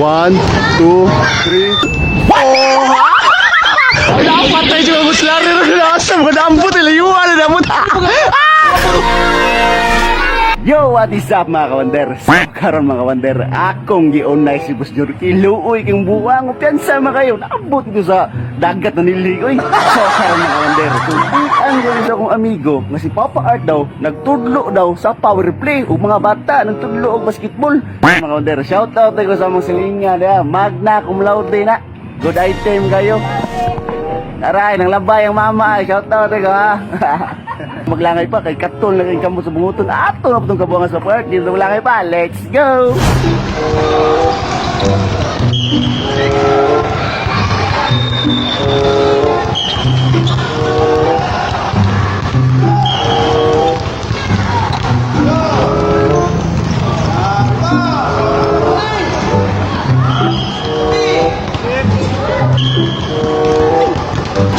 One, two, three. Oh! Siya mo sila rin na sa mga dambot ilayuan na dambot. Yo, what is up mga kawander? So, karon mga kawander, akong gi-online si Boss Jorky. Luoy kang buwang, piyansa mga kayo. Naabot ko sa dagat na niligoy. So, karon mga kawander, tulian ko sa akong amigo nga si Papa Art daw, nagtudlo daw sa power play o mga bata, nagtudlo og basketball. Mga kawander, shout out ko sa mga silingan, ya. magna cum laude na. Good item kayo. Aray, nang labay ang mama. Shout out ko ha. Maglangay pa kay Katol na kay kamot sa bunguton. Ato na po kabuangan sa park. Dito maglangay pa. Let's go!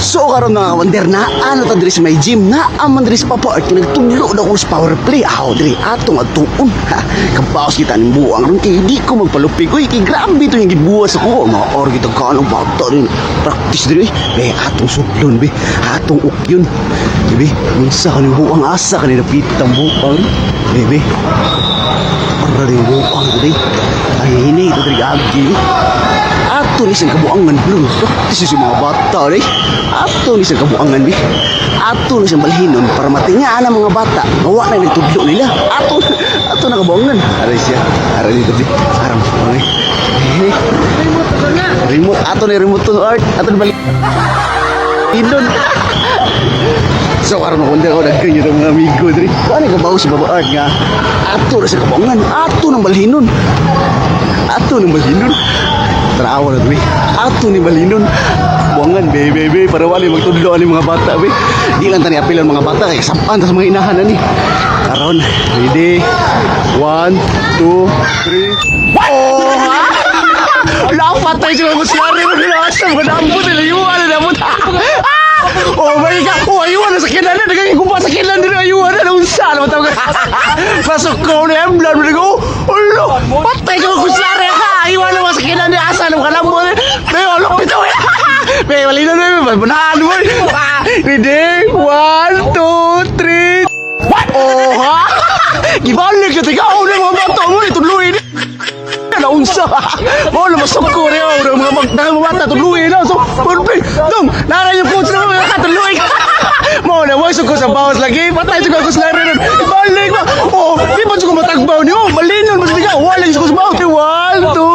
So karon mga kawander na ano ta diri may gym na aman diri sa papa at nagtudlo na ko sa power play. Aw diri atong atuon ha kapaos kita ning buang ron kay di ko magpalupig. Oy kay grabe to yung gibuwas ako mga or kita kanang bata rin. Practice diri. Be atong sudlon be. Atong ukyon. Be minsa kaning buang asa kanina pitang buang be be. Para rin buang diri. Ay hini ito diri agi Ato ni sa kabuangan bro. Practice sa mga bata rin. Ato ni sa kabuangan bi. Ato ni sa malhinon para matingaan ang mga bata. Gawa na nagtudlo nila. Ato ato na kabuangan. Aray siya. Aray dito di. Aram. Okay. Remote. Ato ni remote to art. Ato ni balik. Hinon. So karon mo ako nagkanyo ng mga amigo diri. Ano ka bawo si Baba Art nga? Ato na sa kabuangan. Ato ng malhinon. Ato ng malhinon. Tarawa na diri. Ato ni malinon. Buangan, be, be, be, para wali magtudlo ani mga bata, be. Di lang tani apil ang mga bata, kay sampan sa mga inahan ani. Karon, ready? One, two, three. Oh, ha? Siya mo siya rin na sa mga dambot, ilayuan na dambot. Oh my God! Oh, ayuan na sa kilan na! Nagagay ko pa sa kilan din! Ayuan na! Naunsa na matawag ka! Pasok ko na yung blood! Nago! Ulo! Patay ko kung sari ha! Ayuan na sa kilan ni Asa! Nung kalam mo! Pero alok ito! May mali na na! Manahan mo! Ready? One, two, three! Oh ha! Gibalik ka! Tiga! Oh, mga bata mo! Ituluin! naunsa mo na masok ko rin ako mga mag mga tatuluin na so perfect dong nara yung coach na mga tatuluin mo na mo ko sa bawas lagi patay ko sa laro nun balik ba oh di ba ko matagbaw niyo malinon mas diga wala ko sa bawas one two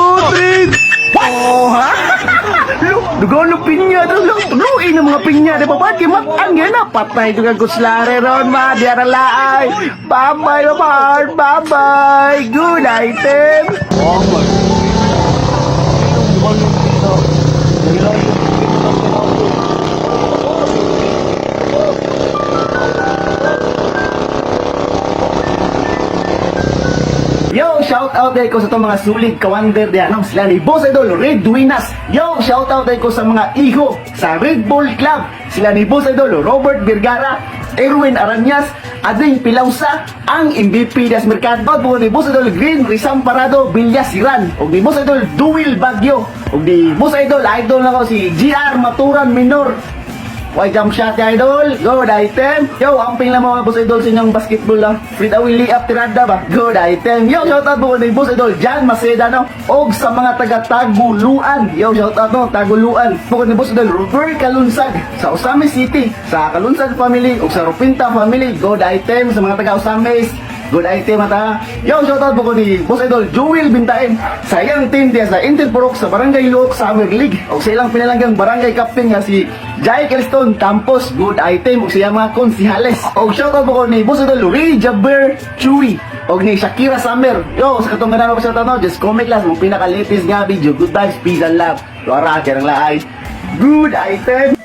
Dugo no pinya? To tuluin ng mga pinya? Di ba ba di matang yan na patay ko kag kuslare ron ma. Di ara laay bye bye bye bye bye good item Yo, shout out din ko sa itong mga sulig kawander diyan. Ano, sila ni Boss Idol, Red Winas. Yo, shout out din ko sa mga iho sa Red Bull Club. Sila ni Boss Idol, Robert Vergara, Erwin Aranyas, Ading Pilausa, ang MVP das Mercado. Buo ni Boss Idol Green Rizam Parado, Villas Siran. O ni Boss Idol Duwil Bagyo. O ni Boss Idol, idol na ko si GR Maturan Minor. Why jump shot ya idol? Good item. Yo, amping lang mga boss idol sa inyong basketball lang. Free away layup tirada ba? Good item. Yo, shout out po ni boss idol Jan Maceda no. Og sa mga taga Taguluan. Yo, shout out no, Taguluan. Po ni boss idol Robert Kalunsag sa Usame City, sa Kalunsag family ug sa Rupinta family. Good item sa mga taga Usames. Good item ata. Yo, shout out po ko ni Boss Idol Jewel Bintaen sa iyang team diya sa Intel Purok sa Barangay Luok Summer League o sa ilang pinalanggang barangay captain nga si Jai Creston Campos. Good item o siya mga konsihales. O shout out po ko ni Boss Idol Ray Jaber Chewy o ni Shakira Summer. Yo, sa katong ganang pa shout out no, just comment lang mong pinaka-latest nga video. Good vibes, peace and love. Luara, kaya ng laay. Good item.